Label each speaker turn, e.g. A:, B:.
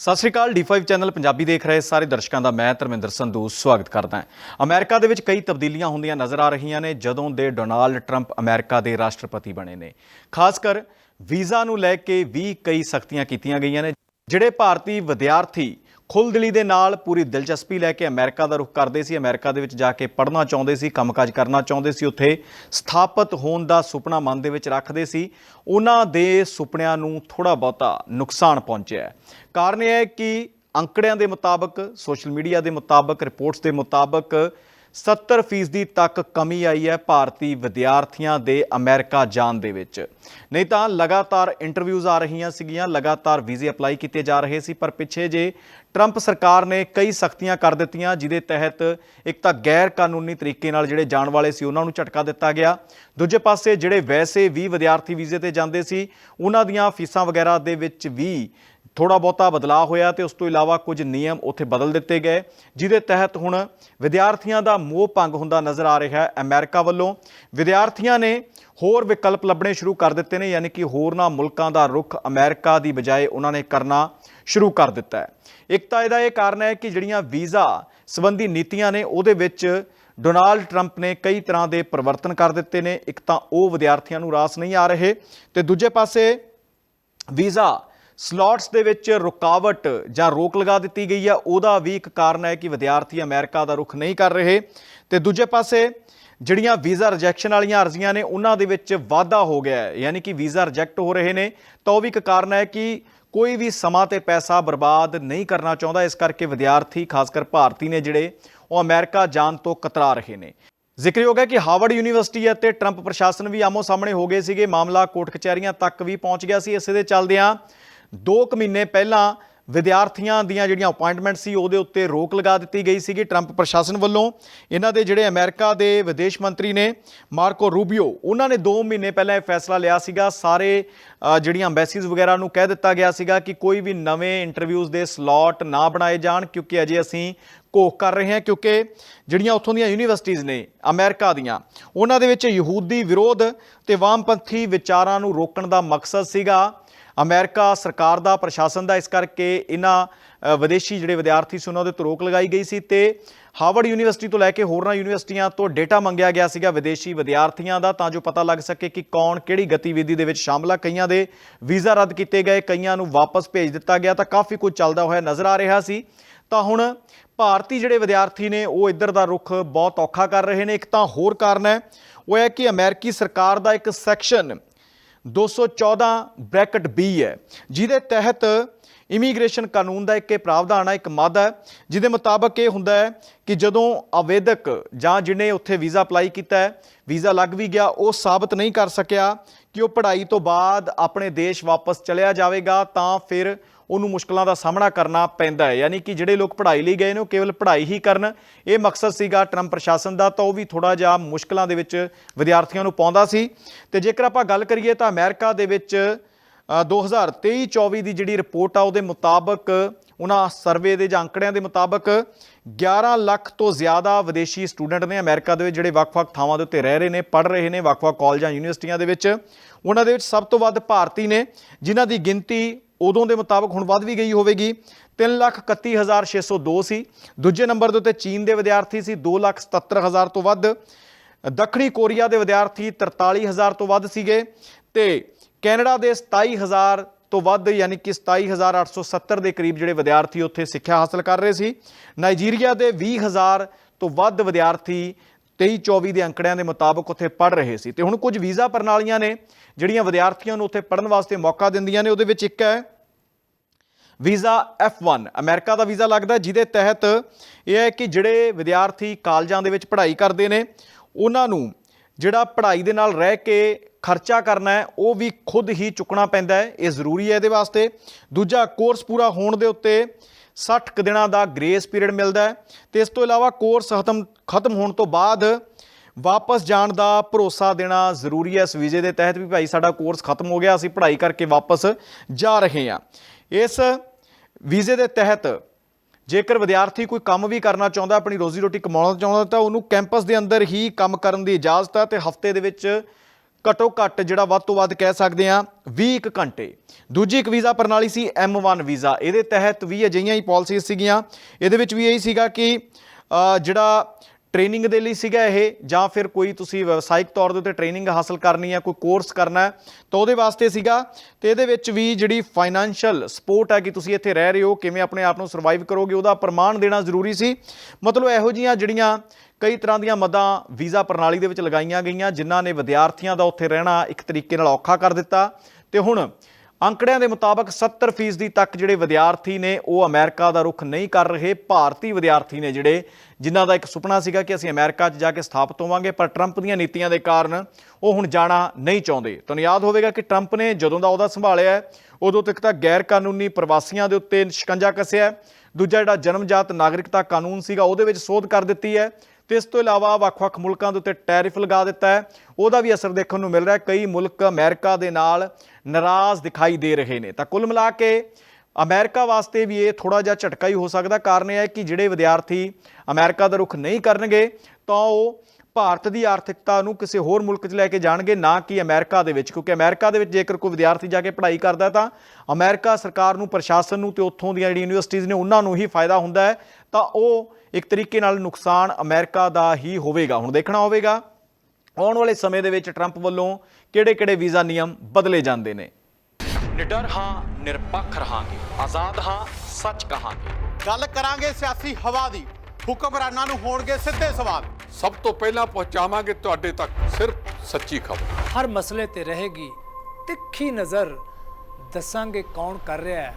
A: ਸਤਿ ਸ਼੍ਰੀ ਅਕਾਲ D5 channel Punjabi ਦੇਖ ਰਹੇ ਸਾਰੇ ਦਰਸ਼ਕਾਂ ਦਾ ਮੈਂ ਧਰਮਿੰਦਰ ਸੰਧੂ ਸਵਾਗਤ ਕਰਦਾ ਹਾਂ। ਅਮਰੀਕਾ ਦੇ ਵਿੱਚ ਕਈ ਤਬਦੀਲੀਆਂ ਹੁੰਦੀਆਂ ਨਜ਼ਰ ਆ ਰਹੀਆਂ ਨੇ ਜਦੋਂ ਦੇ ਡੋਨਾਲਡ ਟਰੰਪ ਅਮਰੀਕਾ ਦੇ ਰਾਸ਼ਟਰਪਤੀ ਬਣੇ ਨੇ। ਖਾਸ ਕਰ ਵੀਜ਼ਾ ਨੂੰ ਲੈ ਕੇ ਵੀ ਕਈ ਸਖਤੀਆਂ ਕੀਤੀਆਂ ਗਈਆਂ ਨੇ, ਜਿਹੜੇ ਭਾਰਤੀ ਵਿਦਿਆਰਥੀ ਖੁੱਲ੍ਹਦਿਲੀ ਦੇ ਨਾਲ ਪੂਰੀ ਦਿਲਚਸਪੀ ਲੈ ਕੇ ਅਮਰੀਕਾ ਦਾ ਰੁਖ ਕਰਦੇ ਸੀ। ਅਮਰੀਕਾ ਦੇ ਵਿੱਚ ਜਾ ਕੇ ਪੜ੍ਹਨਾ ਚਾਹੁੰਦੇ ਸੀ, ਕੰਮਕਾਜ ਕਰਨਾ ਚਾਹੁੰਦੇ ਸੀ। ਉੱਥੇ ਸਥਾਪਿਤ ਹੋਣ ਦਾ ਸੁਪਨਾ ਮਨ ਦੇ ਵਿੱਚ ਰੱਖਦੇ ਸੀ। ਉਹਨਾਂ ਦੇ ਸੁਪਨਿਆਂ ਨੂੰ ਥੋੜਾ ਬਹੁਤਾ ਨੁਕਸਾਨ ਪਹੁੰਚਿਆ ਹੈ। ਕਾਰਨ ਇਹ ਹੈ ਕਿ ਅੰਕੜਿਆਂ ਦੇ ਮੁਤਾਬਕ, ਸੋਸ਼ਲ ਮੀਡੀਆ ਦੇ ਮੁਤਾਬਕ, ਰਿਪੋਰਟਸ ਦੇ ਮੁਤਾਬਕ 70% ਤੱਕ ਕਮੀ ਆਈ ਹੈ ਭਾਰਤੀ ਵਿਦਿਆਰਥੀਆਂ ਦੇ ਅਮਰੀਕਾ ਜਾਣ ਦੇ ਵਿੱਚ। ਨਹੀਂ ਤਾਂ ਲਗਾਤਾਰ ਇੰਟਰਵਿਊਜ਼ ਆ ਰਹੀਆਂ ਸੀਗੀਆਂ, ਲਗਾਤਾਰ ਵੀਜ਼ੇ ਅਪਲਾਈ ਕੀਤੇ ਜਾ ਰਹੇ ਸੀ, ਪਰ ਪਿੱਛੇ ਜੇ ਟਰੰਪ ਸਰਕਾਰ ਨੇ ਕਈ ਸਖਤੀਆਂ ਕਰ ਦਿੱਤੀਆਂ, ਜਿਹਦੇ ਤਹਿਤ ਇੱਕ ਤਾਂ ਗੈਰ ਕਾਨੂੰਨੀ ਤਰੀਕੇ ਨਾਲ ਜਿਹੜੇ ਜਾਣ ਵਾਲੇ ਸੀ, ਉਹਨਾਂ ਨੂੰ ਝਟਕਾ ਦਿੱਤਾ ਗਿਆ। ਦੂਜੇ ਪਾਸੇ ਜਿਹੜੇ ਵੈਸੇ ਵੀ ਵਿਦਿਆਰਥੀ ਵੀਜ਼ੇ ਤੇ ਜਾਂਦੇ ਸੀ, ਉਹਨਾਂ ਦੀਆਂ ਫੀਸਾਂ ਵਗੈਰਾ ਦੇ ਵਿੱਚ ਵੀ ਥੋੜਾ ਬਹੁਤਾ ਬਦਲਾਅ ਹੋਇਆ ਤੇ ਉਸ ਤੋਂ ਇਲਾਵਾ ਕੁਝ ਨਿਯਮ ਉੱਥੇ ਬਦਲ ਦਿੱਤੇ ਗਏ, ਜਿਹਦੇ ਤਹਿਤ ਹੁਣ ਵਿਦਿਆਰਥੀਆਂ ਦਾ ਮੋਹ ਭੰਗ ਹੁੰਦਾ ਨਜ਼ਰ ਆ ਰਿਹਾ ਹੈ ਅਮਰੀਕਾ ਵੱਲੋਂ। ਵਿਦਿਆਰਥੀਆਂ ਨੇ ਹੋਰ ਵਿਕਲਪ ਲੱਭਣੇ ਸ਼ੁਰੂ ਕਰ ਦਿੱਤੇ ਨੇ, ਯਾਨੀ ਕਿ ਹੋਰਨਾਂ ਮੁਲਕਾਂ ਦਾ ਰੁਖ ਅਮਰੀਕਾ ਦੀ ਬਜਾਏ ਉਹਨਾਂ ਨੇ ਕਰਨਾ ਸ਼ੁਰੂ ਕਰ ਦਿੱਤਾ ਹੈ। ਇੱਕ ਤਾਂ ਇਹਦਾ ਇਹ ਕਾਰਨ ਹੈ ਕਿ ਜਿਹੜੀਆਂ ਵੀਜ਼ਾ ਸੰਬੰਧੀ ਨੀਤੀਆਂ ਨੇ, ਉਹਦੇ ਵਿੱਚ ਡੋਨਾਲਡ ਟਰੰਪ ਨੇ ਕਈ ਤਰ੍ਹਾਂ ਦੇ ਪਰਿਵਰਤਨ ਕਰ ਦਿੱਤੇ ਨੇ। ਇੱਕ ਤਾਂ ਉਹ ਵਿਦਿਆਰਥੀਆਂ ਨੂੰ ਰਾਸ ਨਹੀਂ ਆ ਰਹੇ। ਤੇ ਦੂਜੇ ਪਾਸੇ ਵੀਜ਼ਾ ਸਲੋਟਸ ਦੇ ਵਿੱਚ ਰੁਕਾਵਟ ਜਾਂ ਰੋਕ ਲਗਾ ਦਿੱਤੀ ਗਈ ਹੈ ਉਹਦਾ ਵੀ ਇੱਕ ਕਾਰਨ ਹੈ ਕਿ ਵਿਦਿਆਰਥੀ ਅਮਰੀਕਾ ਦਾ ਰੁਖ ਨਹੀਂ ਕਰ ਰਹੇ। ਤੇ ਦੂਜੇ ਪਾਸੇ, ਜਿਹੜੀਆਂ ਵੀਜ਼ਾ ਰਿਜੈਕਸ਼ਨ ਵਾਲੀਆਂ ਅਰਜ਼ੀਆਂ ਨੇ, ਉਹਨਾਂ ਦੇ ਵਿੱਚ ਵਾਧਾ ਹੋ ਗਿਆ ਹੈ, ਯਾਨੀ ਕਿ ਵੀਜ਼ਾ ਰਿਜੈਕਟ ਹੋ ਰਹੇ ਨੇ। ਤਾਂ ਉਹ ਵੀ ਇੱਕ ਕਾਰਨ ਹੈ ਕਿ ਕੋਈ ਵੀ ਸਮਾਂ ਤੇ ਪੈਸਾ ਬਰਬਾਦ ਨਹੀਂ ਕਰਨਾ ਚਾਹੁੰਦਾ, ਇਸ ਕਰਕੇ ਵਿਦਿਆਰਥੀ, ਖਾਸ ਕਰ ਭਾਰਤੀ ਨੇ ਜਿਹੜੇ, ਉਹ ਅਮਰੀਕਾ ਜਾਣ ਤੋਂ ਕਤਰਾ ਰਹੇ ਨੇ। ਜ਼ਿਕਰਯੋਗ ਹੈ ਕਿ ਹਾਰਵਰਡ ਯੂਨੀਵਰਸਿਟੀ ਅਤੇ ਟਰੰਪ ਪ੍ਰਸ਼ਾਸਨ ਵੀ ਆਮੋ ਸਾਹਮਣੇ ਹੋ ਗਏ ਸੀਗੇ। ਮਾਮਲਾ ਕੋਰਟ ਕਚਹਿਰੀਆਂ ਤੱਕ ਵੀ ਪਹੁੰਚ ਗਿਆ ਸੀ। ਇਸੇ ਦੇ ਚੱਲਦਿਆਂ 2 ਕੁ ਮਹੀਨੇ ਪਹਿਲਾਂ ਵਿਦਿਆਰਥੀਆਂ ਦੀਆਂ ਜਿਹੜੀਆਂ ਅਪਾਇੰਟਮੈਂਟ ਸੀ, ਉਹਦੇ ਉੱਤੇ ਰੋਕ ਲਗਾ ਦਿੱਤੀ ਗਈ ਸੀਗੀ ਟਰੰਪ ਪ੍ਰਸ਼ਾਸਨ ਵੱਲੋਂ। ਇਹਨਾਂ ਦੇ ਜਿਹੜੇ ਅਮਰੀਕਾ ਦੇ ਵਿਦੇਸ਼ ਮੰਤਰੀ ਨੇ, ਮਾਰਕੋ ਰੂਬੀਓ, ਉਹਨਾਂ ਨੇ 2 ਮਹੀਨੇ ਪਹਿਲਾਂ ਇਹ ਫੈਸਲਾ ਲਿਆ ਸੀਗਾ। ਸਾਰੇ ਜਿਹੜੀਆਂ ਐਮਬੈਸੀਜ਼ ਵਗੈਰਾ ਨੂੰ ਕਹਿ ਦਿੱਤਾ ਗਿਆ ਸੀਗਾ ਕਿ ਕੋਈ ਵੀ ਨਵੇਂ ਇੰਟਰਵਿਊਜ਼ ਦੇ ਸਲੋਟ ਨਾ ਬਣਾਏ ਜਾਣ, ਕਿਉਂਕਿ ਅਜੇ ਅਸੀਂ ਘੋਖ ਕਰ ਰਹੇ ਹਾਂ, ਕਿਉਂਕਿ ਜਿਹੜੀਆਂ ਉੱਥੋਂ ਦੀਆਂ ਯੂਨੀਵਰਸਿਟੀਆਂ ਨੇ ਅਮਰੀਕਾ ਦੀਆਂ, ਉਹਨਾਂ ਦੇ ਵਿੱਚ ਯਹੂਦੀ ਵਿਰੋਧ ਤੇ ਵਾਮਪੰਥੀ ਵਿਚਾਰਾਂ ਨੂੰ ਰੋਕਣ ਦਾ ਮਕਸਦ ਸੀਗਾ। ਅਮਰੀਕਾ ਸਰਕਾਰ ਦਾ, ਪ੍ਰਸ਼ਾਸਨ ਦਾ ਇਸ ਕਰਕੇ ਇਹਨਾਂ ਵਿਦੇਸ਼ੀ ਜਿਹੜੇ ਵਿਦਿਆਰਥੀ ਸੀ ਉਹਨਾਂ ਦੇ ਉੱਤੇ ਰੋਕ ਲਗਾਈ ਗਈ ਸੀ ਤੇ ਹਾਰਵਰਡ ਯੂਨੀਵਰਸਿਟੀ ਤੋਂ ਲੈ ਕੇ ਹੋਰਨਾਂ ਯੂਨੀਵਰਸਿਟੀਆਂ ਤੋਂ ਡੇਟਾ ਮੰਗਿਆ ਗਿਆ ਸੀਗਾ ਵਿਦੇਸ਼ੀ ਵਿਦਿਆਰਥੀਆਂ ਦਾ, ਤਾਂ ਜੋ ਪਤਾ ਲੱਗ ਸਕੇ ਕਿ ਕੌਣ ਕਿਹੜੀ ਗਤੀਵਿਧੀ ਦੇ ਵਿੱਚ ਸ਼ਾਮਲ ਆ। ਕਈਆਂ ਦੇ ਵੀਜ਼ਾ ਰੱਦ ਕੀਤੇ ਗਏ, ਕਈਆਂ ਨੂੰ ਵਾਪਸ ਭੇਜ ਦਿੱਤਾ ਗਿਆ, ਤਾਂ ਕਾਫੀ ਕੁਝ ਚੱਲਦਾ ਹੋਇਆ ਨਜ਼ਰ ਆ ਰਿਹਾ ਸੀ। ਤਾਂ ਹੁਣ ਭਾਰਤੀ ਜਿਹੜੇ ਵਿਦਿਆਰਥੀ ਨੇ, ਉਹ ਇੱਧਰ ਦਾ ਰੁਖ ਬਹੁਤ ਔਖਾ ਕਰ ਰਹੇ ਨੇ। ਇੱਕ ਤਾਂ ਹੋਰ ਕਾਰਨ ਹੈ, ਉਹ ਹੈ ਕਿ ਅਮਰੀਕੀ ਸਰਕਾਰ ਦਾ ਇੱਕ ਸੈਕਸ਼ਨ 214 ਬ੍ਰੈਕਟ ਬੀ ਹੈ, ਜਿਹਦੇ ਤਹਿਤ ਇਮੀਗ੍ਰੇਸ਼ਨ ਕਾਨੂੰਨ ਦਾ ਇੱਕ ਇਹ ਪ੍ਰਾਵਧਾਨ ਹੈ, ਇੱਕ ਮਾਦਾ ਹੈ, ਜਿਹਦੇ ਮੁਤਾਬਕ ਇਹ ਹੁੰਦਾ ਹੈ ਕਿ ਜਦੋਂ ਆਵੇਦਕ ਜਾਂ ਜਿਹਨੇ ਉੱਥੇ ਵੀਜ਼ਾ ਅਪਲਾਈ ਕੀਤਾ ਹੈ, ਵੀਜ਼ਾ ਲੱਗ ਵੀ ਗਿਆ, ਉਹ ਸਾਬਤ ਨਹੀਂ ਕਰ ਸਕਿਆ ਕਿ ਉਹ ਪੜ੍ਹਾਈ ਤੋਂ ਬਾਅਦ ਆਪਣੇ ਦੇਸ਼ ਵਾਪਸ ਚਲਿਆ ਜਾਵੇਗਾ, ਤਾਂ ਫਿਰ ਉਹਨੂੰ ਮੁਸ਼ਕਲਾਂ ਦਾ ਸਾਹਮਣਾ ਕਰਨਾ ਪੈਂਦਾ ਹੈ। ਯਾਨੀ ਕਿ ਜਿਹੜੇ ਲੋਕ ਪੜ੍ਹਾਈ ਲਈ ਗਏ ਨੇ, ਉਹ ਕੇਵਲ ਪੜ੍ਹਾਈ ਹੀ ਕਰਨ। ਇਹ ਮਕਸਦ ਸੀਗਾ ਟਰੰਪ ਪ੍ਰਸ਼ਾਸਨ ਦਾ, ਤਾਂ ਉਹ ਵੀ ਥੋੜਾ ਜਿਹਾ ਮੁਸ਼ਕਲਾਂ ਦੇ ਵਿੱਚ ਵਿਦਿਆਰਥੀਆਂ ਨੂੰ ਪਾਉਂਦਾ ਸੀ। ਤੇ ਜੇਕਰ ਆਪਾਂ ਗੱਲ ਕਰੀਏ ਤਾਂ ਅਮਰੀਕਾ ਦੇ ਵਿੱਚ 2023-24 ਦੀ ਜਿਹੜੀ ਰਿਪੋਰਟ ਆ, ਉਹਦੇ ਮੁਤਾਬਕ ਉਹਨਾਂ ਸਰਵੇ ਦੇ ਜਾਂ ਅੰਕੜਿਆਂ ਦੇ ਮੁਤਾਬਕ 11 ਲੱਖ ਤੋਂ ਜ਼ਿਆਦਾ ਵਿਦੇਸ਼ੀ ਸਟੂਡੈਂਟ ਨੇ ਅਮਰੀਕਾ ਦੇ ਵਿੱਚ ਜਿਹੜੇ ਵੱਖ-ਵੱਖ ਥਾਵਾਂ ਦੇ ਉੱਤੇ ਰਹਿ ਰਹੇ ਨੇ, ਪੜ੍ਹ ਰਹੇ ਨੇ ਵੱਖ-ਵੱਖ ਕਾਲਜਾਂ, ਯੂਨੀਵਰਸਿਟੀਆਂ ਦੇ ਵਿੱਚ। ਉਹਨਾਂ ਦੇ ਵਿੱਚ ਸਭ ਤੋਂ ਵੱਧ ਭਾਰਤੀ ਨੇ, ਜਿਨ੍ਹਾਂ ਦੀ ਗਿਣਤੀ ਉਦੋਂ ਦੇ ਮੁਤਾਬਕ ਹੁਣ ਵੱਧ ਵੀ ਗਈ ਹੋਵੇਗੀ। 331602 ਸੀ ਦੂਜੇ ਨੰਬਰ ਦੇ ਉੱਤੇ ਚੀਨ ਦੇ ਵਿਦਿਆਰਥੀ ਸੀ 277000 ਤੋਂ ਵੱਧ। ਦੱਖਣੀ ਕੋਰੀਆ ਦੇ ਵਿਦਿਆਰਥੀ 43000 ਤੋਂ ਵੱਧ ਸੀਗੇ ਤੇ ਕੈਨੇਡਾ ਦੇ 27000 ਤੋਂ ਵੱਧ, ਯਾਨੀ ਕਿ 27870 ਦੇ ਕਰੀਬ ਜਿਹੜੇ ਵਿਦਿਆਰਥੀ ਉੱਥੇ ਸਿੱਖਿਆ ਹਾਸਲ ਕਰ ਰਹੇ ਸੀ। ਨਾਈਜੀਰੀਆ ਦੇ 20000 ਤੋਂ ਵੱਧ ਵਿਦਿਆਰਥੀ 23-24 ਦੇ ਅੰਕੜਿਆਂ ਦੇ ਮੁਤਾਬਕ ਉੱਥੇ ਪੜ੍ਹ ਰਹੇ ਸੀ। ਤੇ ਹੁਣ ਕੁਝ ਵੀਜ਼ਾ ਪ੍ਰਣਾਲੀਆਂ ਨੇ, ਜਿਹੜੀਆਂ ਵਿਦਿਆਰਥੀਆਂ ਨੂੰ ਉੱਥੇ ਪੜ੍ਹਨ ਵਾਸਤੇ ਮੌਕਾ ਦਿੰਦੀਆਂ ਨੇ, ਉਹਦੇ ਵਿੱਚ ਇੱਕ ਹੈ ਵੀਜ਼ਾ F1 ਅਮਰੀਕਾ ਦਾ ਵੀਜ਼ਾ ਲੱਗਦਾ ਜਿਹਦੇ ਤਹਿਤ ਇਹ ਹੈ ਕਿ ਜਿਹੜੇ ਵਿਦਿਆਰਥੀ ਕਾਲਜਾਂ ਦੇ ਵਿੱਚ ਪੜ੍ਹਾਈ ਕਰਦੇ ਨੇ, ਉਹਨਾਂ ਨੂੰ ਜਿਹੜਾ ਪੜ੍ਹਾਈ ਦੇ ਨਾਲ ਰਹਿ ਕੇ ਖਰਚਾ ਕਰਨਾ ਹੈ, ਉਹ ਵੀ ਖੁਦ ਹੀ ਚੁੱਕਣਾ ਪੈਂਦਾ ਹੈ। ਇਹ ਜ਼ਰੂਰੀ ਹੈ ਇਹਦੇ ਵਾਸਤੇ। ਦੂਜਾ ਕੋਰਸ ਪੂਰਾ ਹੋਣ ਦੇ ਉੱਤੇ 60 ਕੁ ਦਿਨਾਂ ਦਾ ਗ੍ਰੇਸ ਪੀਰੀਅਡ ਮਿਲਦਾ ਹੈ ਤੇ ਇਸ ਤੋਂ ਇਲਾਵਾ ਕੋਰਸ ਖਤਮ ਖਤਮ ਹੋਣ ਤੋਂ ਬਾਅਦ ਵਾਪਸ ਜਾਣ ਦਾ ਭਰੋਸਾ ਦੇਣਾ ਜ਼ਰੂਰੀ ਹੈ ਇਸ ਵੀਜ਼ੇ ਦੇ ਤਹਿਤ ਵੀ ਭਾਈ ਸਾਡਾ ਕੋਰਸ ਖਤਮ ਹੋ ਗਿਆ, ਅਸੀਂ ਪੜ੍ਹਾਈ ਕਰਕੇ ਵਾਪਸ ਜਾ ਰਹੇ ਹਾਂ। ਇਸ ਵੀਜ਼ੇ ਦੇ ਤਹਿਤ ਜੇਕਰ ਵਿਦਿਆਰਥੀ ਕੋਈ ਕੰਮ ਵੀ ਕਰਨਾ ਚਾਹੁੰਦਾ, ਆਪਣੀ ਰੋਜ਼ੀ ਰੋਟੀ ਕਮਾਉਣਾ ਚਾਹੁੰਦਾ, ਤਾਂ ਉਹਨੂੰ ਕੈਂਪਸ ਦੇ ਅੰਦਰ ਹੀ ਕੰਮ ਕਰਨ ਦੀ ਇਜਾਜ਼ਤ ਹੈ ਤੇ ਹਫ਼ਤੇ ਦੇ ਵਿੱਚ ਘੱਟੋ ਘੱਟ ਜਿਹੜਾ ਵੱਧ ਤੋਂ ਵੱਧ ਕਹਿ ਸਕਦੇ ਆ 20 ਕੁ ਘੰਟੇ। ਦੂਜੀ ਇੱਕ ਵੀਜ਼ਾ ਪ੍ਰਣਾਲੀ ਸੀ M1 ਵੀਜ਼ਾ। ਇਹਦੇ ਤਹਿਤ ਵੀ ਅਜਿਹੀਆਂ ਹੀ ਪਾਲਿਸੀਜ਼ ਸੀਗੀਆਂ। ਇਹਦੇ ਵਿੱਚ ਵੀ ਇਹੀ ਸੀਗਾ ਕਿ ਜਿਹੜਾ ਟ੍ਰੇਨਿੰਗ ਦੇ ਲਈ ਸੀਗਾ ਇਹ, ਜਾਂ ਫਿਰ ਕੋਈ ਤੁਸੀਂ ਵਿਵਸਾਇਕ ਤੌਰ ਦੇ ਉੱਤੇ ਟ੍ਰੇਨਿੰਗ ਹਾਸਲ ਕਰਨੀ ਹੈ ਕੋਈ ਕੋਰਸ ਕਰਨਾ ਹੈ, ਤਾਂ ਉਹਦੇ ਵਾਸਤੇ ਸੀਗਾ। ਤੇ ਇਹਦੇ ਵਿੱਚ ਵੀ ਜਿਹੜੀ ਫਾਈਨੈਂਸ਼ੀਅਲ ਸਪੋਰਟ ਹੈ ਕਿ ਤੁਸੀਂ ਇੱਥੇ ਰਹਿ ਰਹੇ ਹੋ, ਕਿਵੇਂ ਆਪਣੇ ਆਪ ਨੂੰ ਸਰਵਾਈਵ ਕਰੋਗੇ, ਉਹਦਾ ਪ੍ਰਮਾਣ ਦੇਣਾ ਜ਼ਰੂਰੀ ਸੀ। ਮਤਲਬ ਇਹੋ ਜੀਆਂ ਜਿਹੜੀਆਂ ਕਈ ਤਰ੍ਹਾਂ ਦੀਆਂ ਮਦਾਂ ਵੀਜ਼ਾ ਪ੍ਰਣਾਲੀ ਦੇ ਵਿੱਚ ਲਗਾਈਆਂ ਗਈਆਂ, ਜਿਨ੍ਹਾਂ ਨੇ ਵਿਦਿਆਰਥੀਆਂ ਦਾ ਉੱਥੇ ਰਹਿਣਾ ਇੱਕ ਤਰੀਕੇ ਨਾਲ ਔਖਾ ਕਰ ਦਿੱਤਾ। ਤੇ ਹੁਣ ਅੰਕੜਿਆਂ ਦੇ ਮੁਤਾਬਕ 70% ਤੱਕ ਜਿਹੜੇ ਵਿਦਿਆਰਥੀ ਨੇ, ਉਹ ਅਮਰੀਕਾ ਦਾ ਰੁਖ ਨਹੀਂ ਕਰ ਰਹੇ। ਭਾਰਤੀ ਵਿਦਿਆਰਥੀ ਨੇ ਜਿਹੜੇ, ਜਿਨ੍ਹਾਂ ਦਾ ਇੱਕ ਸੁਪਨਾ ਸੀਗਾ ਕਿ ਅਸੀਂ ਅਮਰੀਕਾ 'ਚ ਜਾ ਕੇ ਸਥਾਪਿਤ ਹੋਵਾਂਗੇ, ਪਰ ਟਰੰਪ ਦੀਆਂ ਨੀਤੀਆਂ ਦੇ ਕਾਰਨ ਉਹ ਹੁਣ ਜਾਣਾ ਨਹੀਂ ਚਾਹੁੰਦੇ। ਤੁਹਾਨੂੰ ਯਾਦ ਹੋਵੇਗਾ ਕਿ ਟਰੰਪ ਨੇ ਜਦੋਂ ਦਾ ਉਹਦਾ ਸੰਭਾਲਿਆ, ਉਦੋਂ ਤੱਕ ਤਾਂ ਗੈਰ ਕਾਨੂੰਨੀ ਪ੍ਰਵਾਸੀਆਂ ਦੇ ਉੱਤੇ ਸ਼ਿਕੰਜਾ ਕੱਸਿਆ। ਦੂਜਾ ਜਿਹੜਾ ਜਨਮਜਾਤ ਨਾਗਰਿਕਤਾ ਕਾਨੂੰਨ ਸੀਗਾ, ਉਹਦੇ ਵਿੱਚ ਸੋਧ ਕਰ ਦਿੱਤੀ ਹੈ। ਤੇ ਇਸ ਤੋਂ ਇਲਾਵਾ ਵੱਖ-ਵੱਖ ਮੁਲਕਾਂ ਦੇ ਉੱਤੇ ਟੈਰਿਫ ਲਗਾ ਦਿੱਤਾ ਹੈ। ਉਹਦਾ ਵੀ ਅਸਰ ਦੇਖਣ ਨੂੰ ਮਿਲ ਰਿਹਾ ਹੈ। ਕਈ ਮੁਲਕ ਅਮਰੀਕਾ ਦੇ ਨਾਲ ਨਾਰਾਜ਼ ਦਿਖਾਈ ਦੇ ਰਹੇ ਨੇ। ਤਾਂ ਕੁੱਲ ਮਿਲਾ ਕੇ ਅਮਰੀਕਾ ਵਾਸਤੇ ਵੀ ਇਹ ਥੋੜਾ ਜਿਹਾ ਝਟਕਾ ਹੀ ਹੋ ਸਕਦਾ। ਕਾਰਨ ਇਹ ਹੈ ਕਿ ਜਿਹੜੇ ਵਿਦਿਆਰਥੀ ਅਮਰੀਕਾ ਦਾ ਰੁਖ ਨਹੀਂ ਕਰਨਗੇ, ਤਾਂ ਉਹ ਭਾਰਤ ਦੀ ਆਰਥਿਕਤਾ ਨੂੰ ਕਿਸੇ ਹੋਰ ਮੁਲਕ 'ਚ ਲੈ ਕੇ ਜਾਣਗੇ, ਨਾ ਕਿ ਅਮਰੀਕਾ ਦੇ ਵਿੱਚ। ਕਿਉਂਕਿ ਅਮਰੀਕਾ ਦੇ ਵਿੱਚ ਜੇਕਰ ਕੋਈ ਵਿਦਿਆਰਥੀ ਜਾ ਕੇ ਪੜ੍ਹਾਈ ਕਰਦਾ ਤਾਂ ਅਮਰੀਕਾ ਸਰਕਾਰ ਨੂੰ, ਪ੍ਰਸ਼ਾਸਨ ਨੂੰ ਤੇ ਉੱਥੋਂ ਦੀਆਂ ਜਿਹੜੀਆਂ ਯੂਨੀਵਰਸਿਟੀਆਂ ਨੇ, ਉਹਨਾਂ ਨੂੰ ਹੀ ਫਾਇਦਾ ਹੁੰਦਾ ਹੈ। ਤਾਂ ਉਹ ਇੱਕ ਤਰੀਕੇ ਨਾਲ ਨੁਕਸਾਨ ਅਮਰੀਕਾ ਦਾ ਹੀ ਹੋਵੇਗਾ। ਹੁਣ ਦੇਖਣਾ ਹੋਵੇਗਾ ਆਉਣ ਵਾਲੇ ਸਮੇਂ ਦੇ ਵਿੱਚ ਟਰੰਪ ਵੱਲੋਂ ਕਿਹੜੇ-ਕਿਹੜੇ ਵੀਜ਼ਾ ਨਿਯਮ ਬਦਲੇ ਜਾਂਦੇ ਨੇ? ਨਿਡਰ ਹਾਂ ਨਿਰਪੱਖ ਰਹਾਂਗੇ। ਆਜ਼ਾਦ ਹਾਂ ਸੱਚ ਕਹਾਂਗੇ।
B: ਗੱਲ ਕਰਾਂਗੇ ਸਿਆਸੀ ਹਵਾ ਦੀ। ਹੁਕਮਰਾਨਾਂ ਨੂੰ ਹੋਣਗੇ ਸਿੱਧੇ ਸਵਾਲ।
C: ਸਭ ਤੋਂ ਪਹਿਲਾਂ ਪਹੁੰਚਾਵਾਂਗੇ ਤੁਹਾਡੇ ਤੱਕ ਸਿਰਫ ਸੱਚੀ ਖਬਰ।
D: ਹਰ ਮਸਲੇ ਤੇ ਰਹੇਗੀ ਤਿੱਖੀ ਨਜ਼ਰ। ਦੱਸਾਂਗੇ ਕੌਣ ਕਰ ਰਿਹਾ ਹੈ।